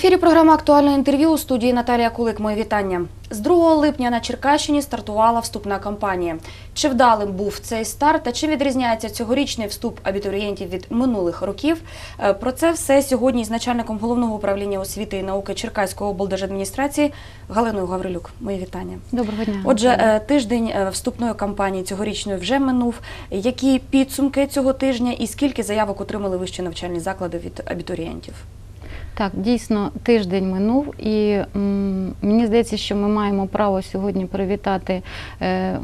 ефірі програма Актуальне інтерв'ю у студії Наталія Кулик. Моє вітання. З 2 липня на Черкащині стартувала вступна кампанія. Чи вдалим був цей старт та чи відрізняється цьогорічний вступ абітурієнтів від минулих років? Е, Про це все сьогодні з начальником головного управління освіти і науки Черкаської облдержадміністрації Галиною Гаврилюк. Моє вітання. Доброго дня. Отже, е, тиждень е, вступної кампанії цьогорічної вже минув. Які підсумки цього тижня і скільки заявок отримали вищі навчальні заклади від абітурієнтів? Так, дійсно, тиждень минув, і мені здається, що ми маємо право сьогодні привітати е,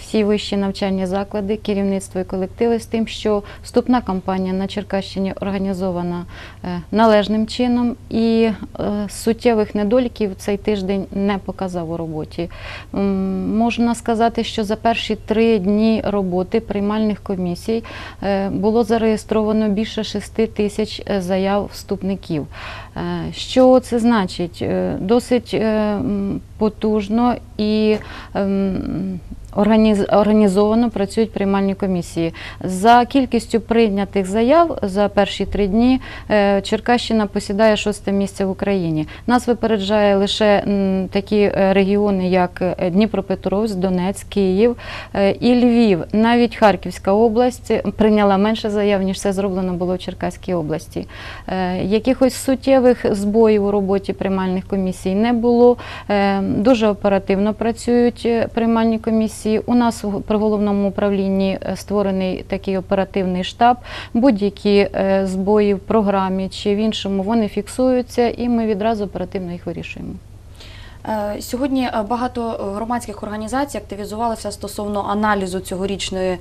всі вищі навчальні заклади, керівництво і колективи з тим, що вступна кампанія на Черкащині організована е, належним чином, і е, суттєвих недоліків цей тиждень не показав у роботі. Можна сказати, що за перші три дні роботи приймальних комісій було зареєстровано більше 6 тисяч заяв вступників. Е, Що це значить? Е, Досить е, потужно і ем, організовано працюють приймальні комісії. За кількістю прийнятих заяв за перші три дні е, Черкащина посідає шосте місце в Україні. Нас випереджає лише такі е, регіони, як е, Дніпропетровськ, Донецьк, Київ і Львів. Навіть Харківська область прийняла менше заяв, ніж це зроблено було в Черкаській області. Якихось суттєвих збоїв у роботі приймальних комісій не було. Дуже оперативно працюють приймальні комісії. У нас при головному управлінні е, створений такий оперативний штаб. Будь-які е, збої в програмі чи в іншому вони фіксуються, і ми відразу оперативно їх вирішуємо. Е, Сьогодні багато громадських організацій активізувалися стосовно аналізу цьогорічної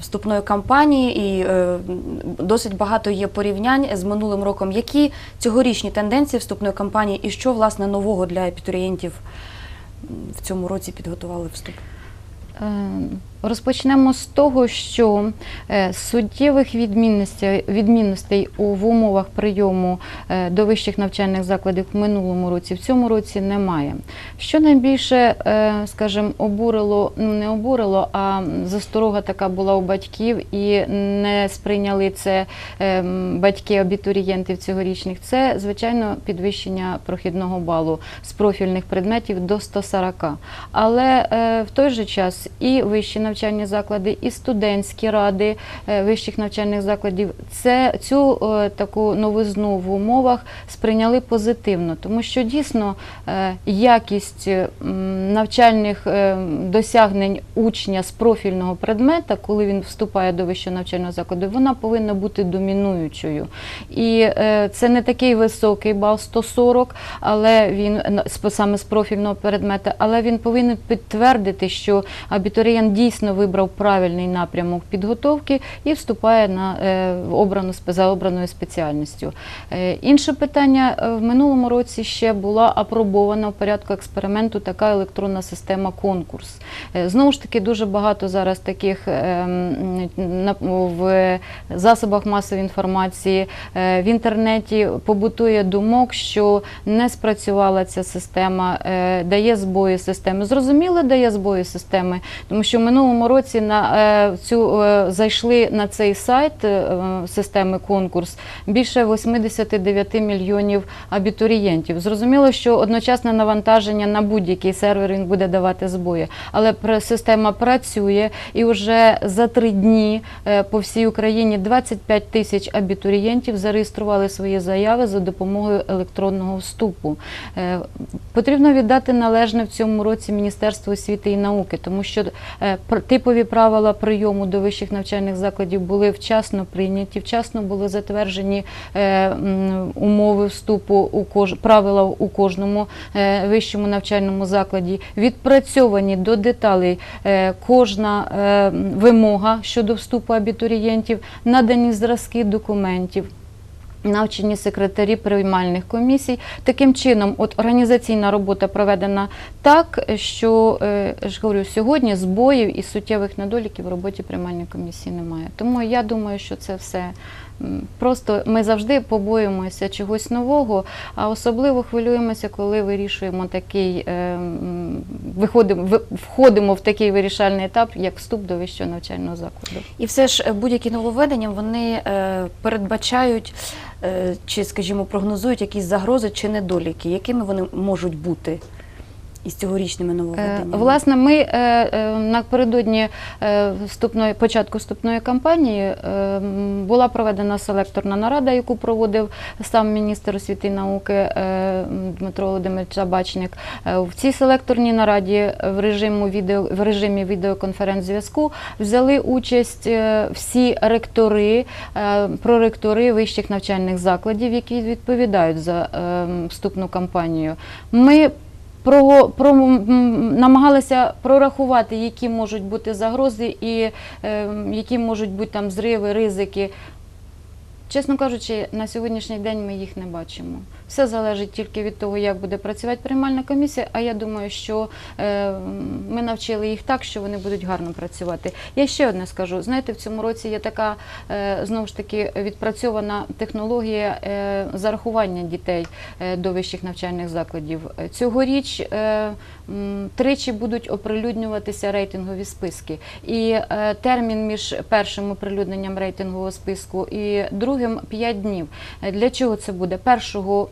вступної кампанії, і досить багато є порівнянь з минулим роком. Які цьогорічні тенденції вступної кампанії і що власне нового для абітурієнтів в цьому році підготували вступ? Розпочнемо з того, що е, суттєвих відмінностей, в умовах прийому е, до вищих навчальних закладів в минулому році, в цьому році немає. Що найбільше, е, скажімо, обурило, ну не обурило, а засторога така була у батьків і не сприйняли це батьки абітурієнтів цьогорічних. Це звичайно підвищення прохідного балу з профільних предметів до 140. Але в той же час і вищі навчальні заклади, і студентські ради е, вищих навчальних закладів це цю е, таку новизну в умовах сприйняли позитивно, тому що дійсно е, якість навчальних досягнень учня з профільного предмета, коли він вступає до вищого навчального закладу, вона повинна бути домінуючою. І це не такий високий бал 140, але він саме з профільного предмета, але він повинен підтвердити, що абітурієнт дійсно вибрав правильний напрямок підготовки і вступає на е, обрану за обраною спеціальністю. Е, Інше питання е, в минулому році ще була апробована в порядку експерименту така електронна система конкурс. Знову ж таки, дуже багато зараз таких в засобах масової інформації в інтернеті побутує думок, що не спрацювала ця система, дає збої системи. Зрозуміло, дає збої системи, тому що в минулому році на е, цю е, зайшли на цей сайт е, системи конкурс більше 89 мільйонів абітурієнтів. Зрозуміло, що одночасне навантаження на будь-який сервер він буде давати збої, але система працює і вже за три дні по всій Україні 25 тисяч абітурієнтів зареєстрували свої заяви за допомогою електронного вступу. Потрібно віддати належне в цьому році Міністерству освіти і науки, тому що типові правила прийому до вищих навчальних закладів були вчасно прийняті, вчасно були затверджені е, умови вступу у кож... правила у кожному е, вищому навчальному закладі, відпрацьовані до деталей е, кожна вимога щодо вступу абітурієнтів, надані зразки документів. Навчені секретарі приймальних комісій. Таким чином, от організаційна робота проведена так, що е, ж говорю, сьогодні збоїв і суттєвих недоліків в роботі приймальної комісії немає. Тому я думаю, що це все просто ми завжди побоюємося чогось нового, а особливо хвилюємося, коли вирішуємо такий, е, виходимо, входимо в такий вирішальний етап, як вступ до вищого навчального закладу. І все ж е, будь-які нововведення вони е, передбачають чи, скажімо, прогнозують якісь загрози чи недоліки, якими вони можуть бути із цьогорічними Е, нововведеннями? Власне, ми е, е, напередодні е, вступної початку вступної кампанії е, була проведена селекторна нарада, яку проводив сам міністр освіти і науки е, Дмитро Володимирович Табачник. Е, В цій селекторній нараді в режиму відео в режимі відеоконференц-зв'язку взяли участь е, всі ректори, е, проректори вищих навчальних закладів, які відповідають за е, вступну кампанію. Ми про, про, намагалися прорахувати, які можуть бути загрози і е, які можуть бути там зриви, ризики. Чесно кажучи, на сьогоднішній день ми їх не бачимо. Все залежить тільки від того, як буде працювати приймальна комісія. А я думаю, що е, ми навчили їх так, що вони будуть гарно працювати. Я ще одне скажу: знаєте, в цьому році є така е, знову ж таки відпрацьована технологія е, зарахування дітей до вищих навчальних закладів. Цьогоріч тричі будуть оприлюднюватися рейтингові списки. І термін між першим оприлюдненням рейтингового списку і другим 5 днів. Е, Для чого це буде? Першого,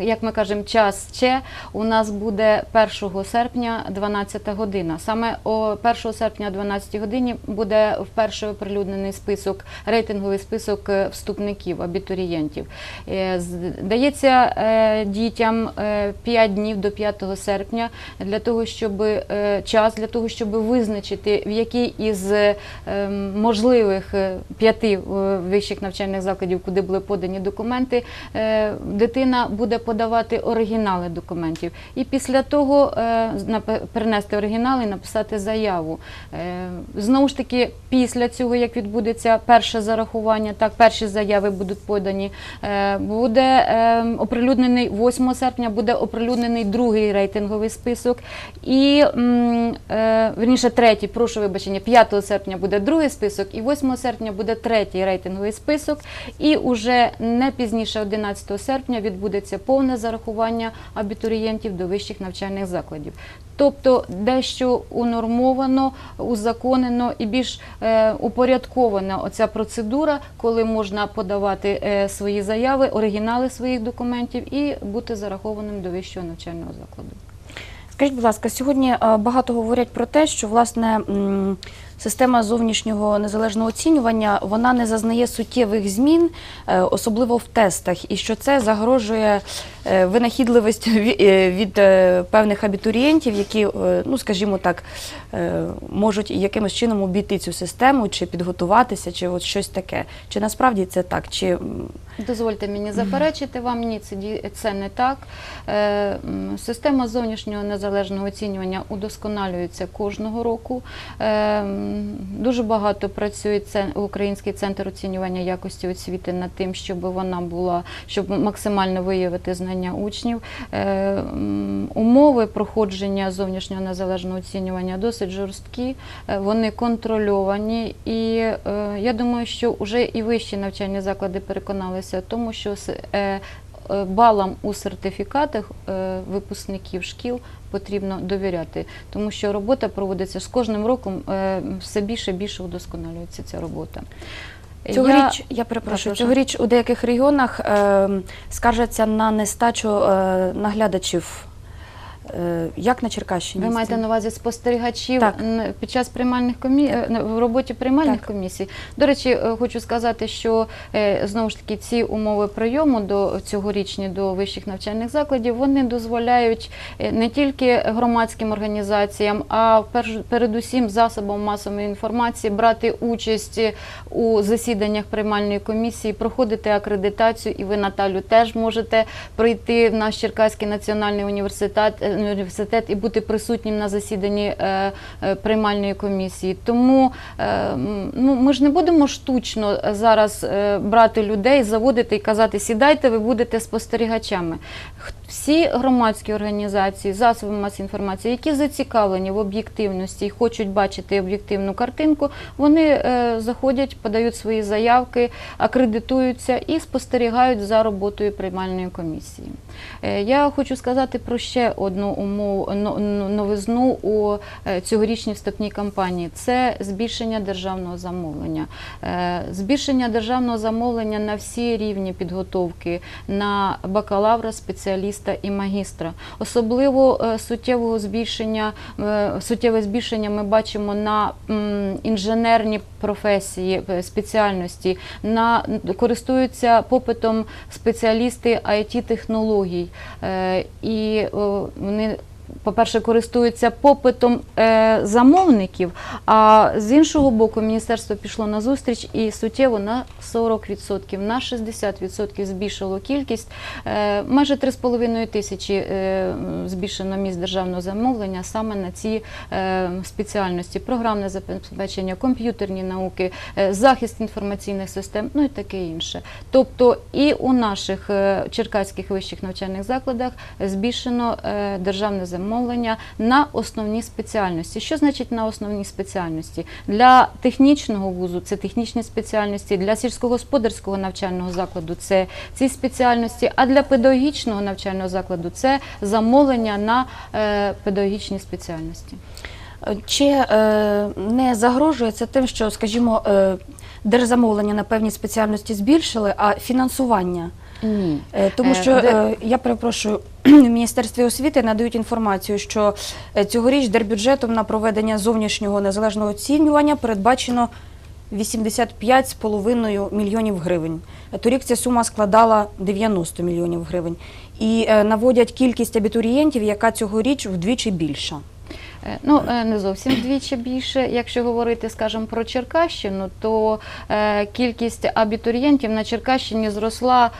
як ми кажемо, час ще у нас буде 1 серпня 12 година. Саме о 1 серпня 12 годині буде вперше оприлюднений список, рейтинговий список е, вступників, абітурієнтів. Е, Дається е, дітям 5 днів до 5 серпня для того, щоб час для того, щоб визначити, в який із можливих п'яти вищих навчальних закладів, куди були подані документи, дитина буде подавати оригінали документів. І після того е, принести оригінали і написати заяву. Е, Знову ж таки, після цього, як відбудеться перше зарахування, так перші заяви будуть подані. е, Буде оприлюднений 8 серпня, буде оприлюднений другий рейтинговий список. І верніше третій, прошу вибачення, 5 серпня буде другий список, і 8 серпня буде третій рейтинговий список. І уже не пізніше 11 серпня відбудеться повне зарахування абітурієнтів до вищих навчальних закладів. Тобто дещо унормовано, узаконено і більш е, упорядкована оця процедура, коли можна подавати е, свої заяви, оригінали своїх документів і бути зарахованим до вищого навчального закладу. Скажіть, будь ласка, сьогодні е, багато говорять про те, що власне система зовнішнього незалежного оцінювання вона не зазнає суттєвих змін, е, особливо в тестах, і що це загрожує е, винахідливістю е, від певних абітурієнтів, які, ну скажімо так, можуть якимось чином обійти цю систему, чи підготуватися, чи от щось таке. Чи насправді це так? Чи Дозвольте мені заперечити вам, ні, це, не так. Система зовнішнього незалежного оцінювання удосконалюється кожного року. Дуже багато працює Український центр оцінювання якості освіти над тим, щоб вона була, щоб максимально виявити знання учнів. Е, Умови проходження зовнішнього незалежного оцінювання досить жорсткі, е, вони контрольовані, і е, я думаю, що вже і вищі навчальні заклади переконалися в тому, що балам у сертифікатах е, випускників шкіл потрібно довіряти, тому що робота проводиться з кожним роком е, все більше і більше удосконалюється ця робота. Цьогоріч, я, перепрошую, Так, прошу. цьогоріч у деяких регіонах е, скаржаться на нестачу е, наглядачів. Е, як на Черкащині? Ви маєте на увазі спостерігачів Так. під час приймальних комі... е, в роботі приймальних Так. комісій. До речі, е, хочу сказати, що знову ж таки ці умови прийому до цьогорічні до вищих навчальних закладів вони дозволяють не тільки громадським організаціям, а передусім засобам масової інформації брати участь у засіданнях приймальної комісії, проходити акредитацію. І ви, Наталю, теж можете прийти в наш Черкаський національний університет, університет і бути присутнім на засіданні е, е, приймальної комісії. Тому е, ну, ми ж не будемо штучно зараз брати людей, заводити і казати, сідайте, ви будете спостерігачами. Всі громадські організації, засоби масової інформації, які зацікавлені в об'єктивності і хочуть бачити об'єктивну картинку, вони е, заходять, подають свої заявки, акредитуються і спостерігають за роботою приймальної комісії. Е, Я хочу сказати про ще одну умову но- но- новизну у е, цьогорічній вступній кампанії. Це збільшення державного замовлення. Збільшення державного замовлення на всі рівні підготовки на бакалавра, спеціаліста і магістра. Особливо е, суттєвого збільшення, е, суттєве збільшення ми бачимо на інженерні професії, е, спеціальності, на користуються попитом спеціалісти it технологій і вони. По-перше, користуються попитом е, замовників, а з іншого боку, міністерство пішло на зустріч і суттєво на 40%, на 60% збільшило кількість. Е, майже 3,5 тисячі е, збільшено місць державного замовлення саме на ці спеціальності: програмне забезпечення, комп'ютерні науки, захист інформаційних систем, ну і таке інше. Тобто і у наших черкаських вищих навчальних закладах збільшено державне замовлення на основні спеціальності. Що значить на основні спеціальності? Для технічного вузу це технічні спеціальності, для сільськогосподарського навчального закладу це ці спеціальності, а для педагогічного навчального закладу це замовлення на е, педагогічні спеціальності. Чи е, не загрожує це тим, що, скажімо, е, держзамовлення на певні спеціальності збільшили, а фінансування? Ні. Е, Тому Е, що де- е, я перепрошую, в Міністерстві освіти надають інформацію, що цьогоріч держбюджетом на проведення зовнішнього незалежного оцінювання передбачено 85,5 мільйонів гривень. Торік ця сума складала 90 мільйонів гривень. І наводять кількість абітурієнтів, яка цьогоріч вдвічі більша. Е, Ну, е, не зовсім вдвічі більше. Якщо говорити, скажімо, про Черкащину, то е, кількість абітурієнтів на Черкащині зросла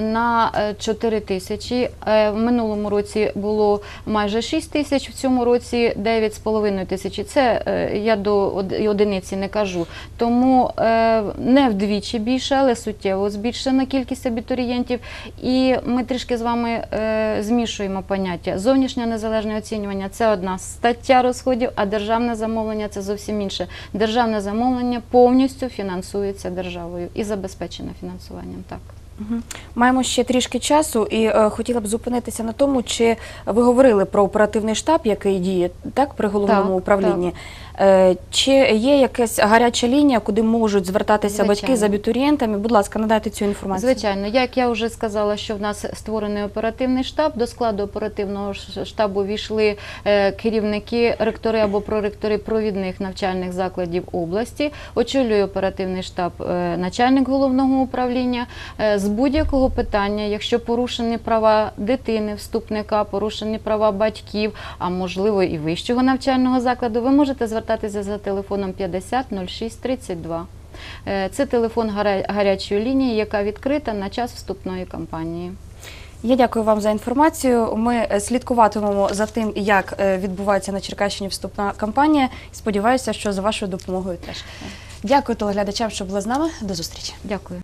на е, 4 тисячі. В минулому році було майже 6 тисяч, в цьому році 9,5 тисячі. Це я до одиниці не кажу. Тому не вдвічі більше, але суттєво збільшена кількість абітурієнтів. І ми трішки з вами змішуємо поняття. Зовнішнє незалежне оцінювання це одна стаття розходів, а державне замовлення це зовсім інше. Державне замовлення повністю фінансується державою і забезпечено фінансуванням. Так. Маємо ще трішки часу, і е, хотіла б зупинитися на тому, чи ви говорили про оперативний штаб, який діє так при головному Так, управлінні. Е, чи є якась гаряча лінія, куди можуть звертатися батьки з абітурієнтами? Будь ласка, надайте цю інформацію. Звичайно, як я вже сказала, що в нас створений оперативний штаб. До складу оперативного штабу війшли е, керівники, ректори або проректори провідних навчальних закладів області. Очолює оперативний штаб е, начальник головного управління. Е, З будь-якого питання, якщо порушені права дитини, вступника, порушені права батьків, а можливо і вищого навчального закладу, ви можете звертатися за телефоном 50 06 32. Е, Це телефон гарячої лінії, яка відкрита на час вступної кампанії. Я дякую вам за інформацію. Ми е, слідкуватимемо за тим, як е, відбувається на Черкащині вступна кампанія. Сподіваюся, що за вашою допомогою теж. Дякую телеглядачам, що були з нами. До зустрічі. Дякую.